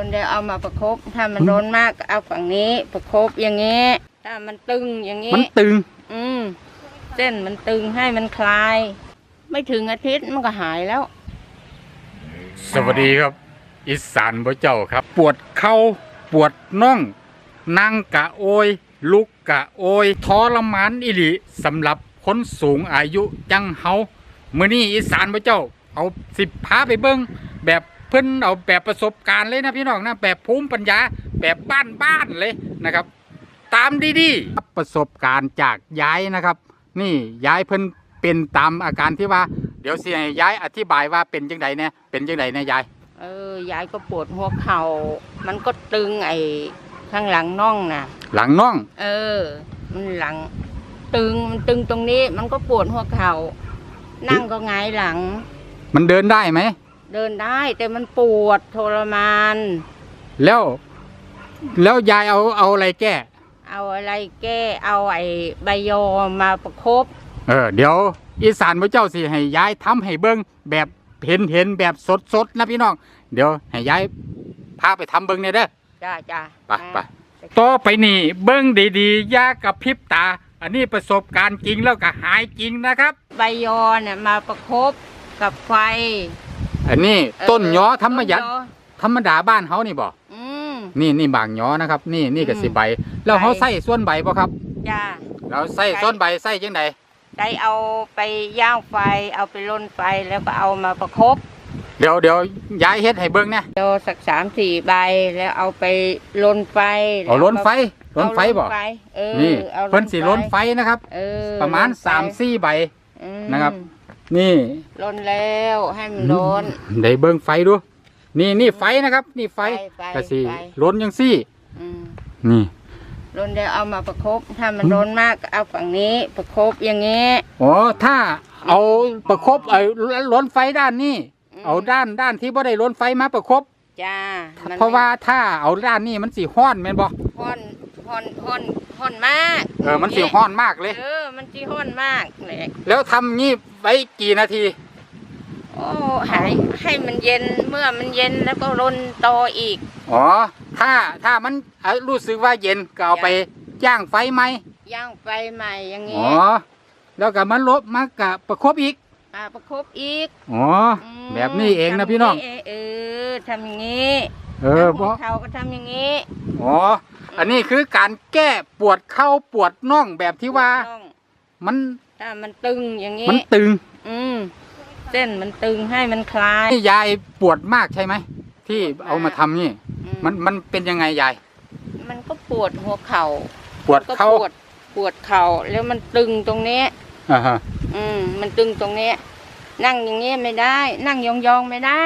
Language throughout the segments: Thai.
คนเดียวเอามาประคบถ้ามันร้อนมากก็เอาฝั่งนี้ประคบอย่างนี้ถ้ามันตึงอย่างนี้มันตึง อืมเส้นมันตึงให้มันคลาย ไม่ถึงอาทิตย์มันก็หายแล้ว สวัสดีครับอีสานพระเจ้าครับ ปวดเข่าปวดน่อง นั่งกะโอย ลุกกะโอยทรมานอิลิสำหรับคนสูงอายุจังเฮามื้อนี้อีสานพระเจ้า เอาสิบพาไปเบิ่งแบบ เพิ่นเอาแบบประสบการณ์เลยนะพี่น้องนะแบบภูมิปัญญาแบบบ้านๆเลยนะครับ ตามดีๆประสบการณ์จากยายนะครับ นี่ยายเพิ่นเป็นตามอาการที่ว่า เดี๋ยวสิให้ยายอธิบายว่าเป็นจังไดเนี่ยเป็นจังไดเนี่ยยายเออยายก็ปวดหัวเข่ามันก็ตึงไอ้ข้างหลังน่องน่ะหลังน่อง เออ มันหลัง ตึงมันตึงตรงนี้ มันก็ปวดหัวเข่านั่งก็หงายหลัง มันเดินได้ไหม เดินได้ แต่มันปวดทรมาน แล้ว แล้วยายเอาเอาอะไรแก้ เอาอะไรแก้เอาไอ้ใบยอมาประคบเออเดี๋ยว อีสานพระเจ้าสิให้ยายทำให้เบิ้งแบบเห็นเห็นแบบสดสดๆนะพี่น้อง เดี๋ยวให้ยายพาไปทำเบิ้งเนี่ยเด้อจ้าจ้าไปไปต่อไปนี่เบิ้งดีๆอยากับพริบตา อันนี้ประสบการณ์จริงแล้วก็หายจริงนะครับ ใบยอเนี่ยมาประคบกับไฟ อันนี้เออต้นยอธรรมยันต้นยอธรรมดาบ้านเฮานี่บ่อืม นี่นี่บางยอนะครับ นี่นี่ก็สิอืมใบ แล้วเขาใบใส่ส่วนใบบ่ครับจ้าเราใส่ส่วนใบใส่จังไดได้เอาไปย่างไฟเอาไปลนไฟแล้วก็เอามาประคบ เดี๋ยวเดี๋ยวย้ายเฮ็ดให้เบิ่งเนี่ยโยสักสามสี่ใบแล้วเอาไปลนไฟเอาล้นไฟเอาล้นไฟบ่เออนี่อาเพิ่นสิล้นไฟนะครับเออประมาณล้นไฟสามสี่ใบอืมนะครับ นี่ล้นแล้วให้มันล้นได้เบิ่งไฟดู นี่นี่ไฟนะครับ นี่ไฟไฟไฟกระสีไฟ ล้นยังซี่ อืมนี่ล้นแล้วเอามาประคบถ้ามันล้นมากก็เอาฝั่งนี้ประคบอย่างนี้อ๋อถ้าเอาประคบไอ้ล้นไฟด้านนี้อืมเอาด้านด้านที่บ่ได้ล้นไฟมาประคบ จ้ามันเพราะว่าถ้าเอาด้านนี้มันสิฮ้อนแม่นบ่ห่อนห่อนห่อน ห่อนมากเออมันสิฮ้อนมากเลย เออ มันสิห่อนมากเลยแล้วทำงี้ไว้กี่นาที โอ้หายให้มันเย็นเมื่อมันเย็นแล้วก็ลนต่ออีก อ๋อ ถ้าถ้ามันเอ่อรู้สึกว่าเย็นก็เอาไปย่างไฟไหมย่างไฟใหม่อย่างอ๋นี้อแล้วก็มันลบมันก็ประคบอีกอ่าประคบอีกอ๋อมแบบนี้เองนะทำพี่น้องเออทำอย่างนี้เออแล้วบ่หัวเขาก็ทำอย่างนี้ อ๋อ อันนี้คือการแก้ปวดเข่าปวดน่องแบบที่ว่าต้องมันถ้ามันตึงอย่างนี้มันตึงอืมเส้นมันตึงให้มันคลาย นี่ยายปวดมากใช่ไหมที่ปวดมากเอามาทำนี่ อืมันมันเป็นยังไงยายมันก็ปวดหัวเข่าปวดก็เข่าปวดปวดเข่าแล้วมันตึงตรงนี้ อ่าฮะอืมมันตึงตรงนี้ นั่งอย่างนี้ไม่ได้ นั่งยองๆไม่ได้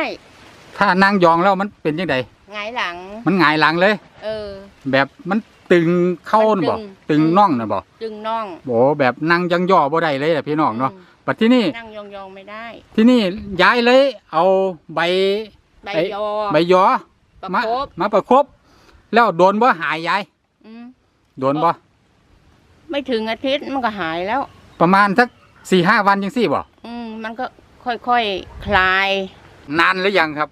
ถ้านั่งยองแล้วมันเป็นยังไง หงายหลัง มันหงายหลังเลย เออ แบบมันตึงเข้าน่ะบ่มันตึง ตึงอืมน่องนะบ่ตึงน่องโอ้แบบนั่งยังย่อบ่ได้เลยอะพี่น้องเนาะอืมปัจที่นี่นั่งยองๆไม่ได้ ที่นี่ย้ายเลย เอาใบ ใบไอ้ ยอใบยอประมาคบมาประคบ แล้วโดนบ่หายยายอืมโดนบ่ไม่ถึงอาทิตย์มันก็หายแล้ว ประมาณสักสี่ห้าวันยังสี่บ่อืมมันก็ค่อยๆคลาย นานหรือยังครับ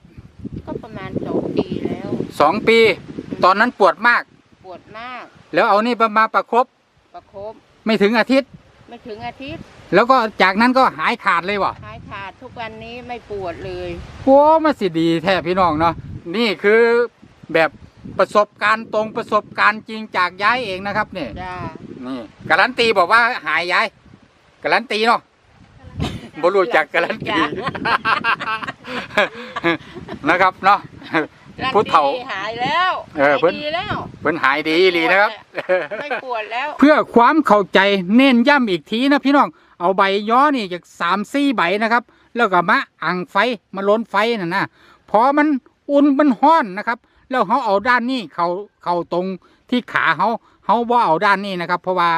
ก็ประมาณสองปีแล้ว สองปี ตอนนั้นปวดมาก ปวดมาก แล้วเอานี่มาประคบประคบไม่ถึงอาทิตย์ ไม่ถึงอาทิตย์ แล้วก็จากนั้นก็หายขาดเลยบ่หายขาดทุกวันนี้ไม่ปวดเลยโอ้มาสิดีแท้พี่น้องเนาะนี่คือแบบประสบการณ์ตรงประสบการณ์จริงจากย้ายเองนะครับเนี่ยจ้านี่การันตีบอกว่าหายยายการันตีเนาะบ่รู้จักการันตีนะครับเนาะ ผู้เฒ่ารักดีหายแล้วเออเพิ่นหายดีแล้วเพิ่นหายดีอีหลีนะครับ ไม่ปวดแล้ว เพื่อความเข้าใจเน้นย้ำอีกทีนะพี่น้องเอาใบย้อนี่จากสามสี่ใบนะครับ แล้วก็มาอังไฟมาล้นไฟน่ะนะพอมันอุ่นมันห้อนนะครับ แล้วเขาเอาด้านนี้เขาเขาตรงที่ขาเขาเขาว่าเอาด้านนี้นะครับ เพราะว่า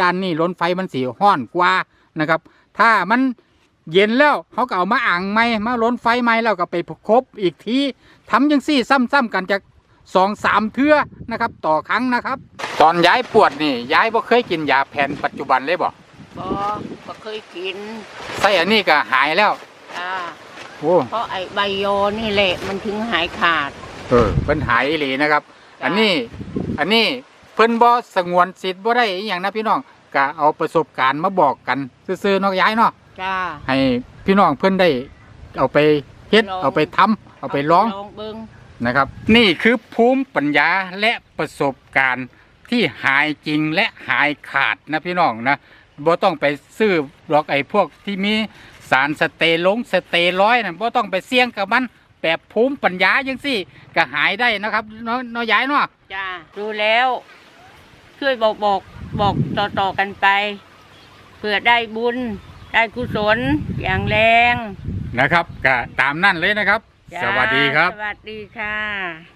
ด้านนี้ล้นไฟมันสีห้อนกว่านะครับ ถ้ามัน เย็นแล้วเขาก็เอามาอ่างไม้มาล้นไฟไม้แล้วก็ไปคบอีกทีทำยังซี่ซ้ำๆกันจากสองสามเทื่อนะครับ ต่อครั้งนะครับ ตอนย้ายปวดนี่ย้ายบ่เคยกินยาแผนปัจจุบันเลยบ่บอก็เคยกินใส่อันนี้ก็หายแล้วอ่าโอ้เพราะไอ้ใบโยนี่แหละมันถึงหายขาดโเออเพิ่นหายอีหลีนะครับ อันนี้อันนี้เพิ่นบ่สงวนสิทธิ์บ่ได้อหย่างนะพี่น้องก็เอาประสบการณ์มาบอกกันซื่อๆเนาะยายเนาะ จ้าให้พี่น้องเพิ่นได้เอาไปเฮ็ดลองเอาไปทำเอาไปลองลองเบิ่งนะครับ นี่คือภูมิปัญญาและประสบการณ์ที่หายจริงและหายขาดนะพี่น้องนะบ่ต้องไปซื้อหรอกไอ้พวกที่มีสารสเตลงสเตรอยด์นะบ่ต้องไปเสี่ยงกับมันแบบภูมิปัญญาจังซี่ก็หายได้นะครับเนาะเนาะยายเนาะจ้าดูแล้ว ช่วยบอกบอกบอกต่อต่อๆกันไปเพื่อได้บุญ ได้กุศลอย่างแรง นะครับก็ตามนั่นเลยนะครับ จ้าสวัสดีครับ สวัสดีค่ะ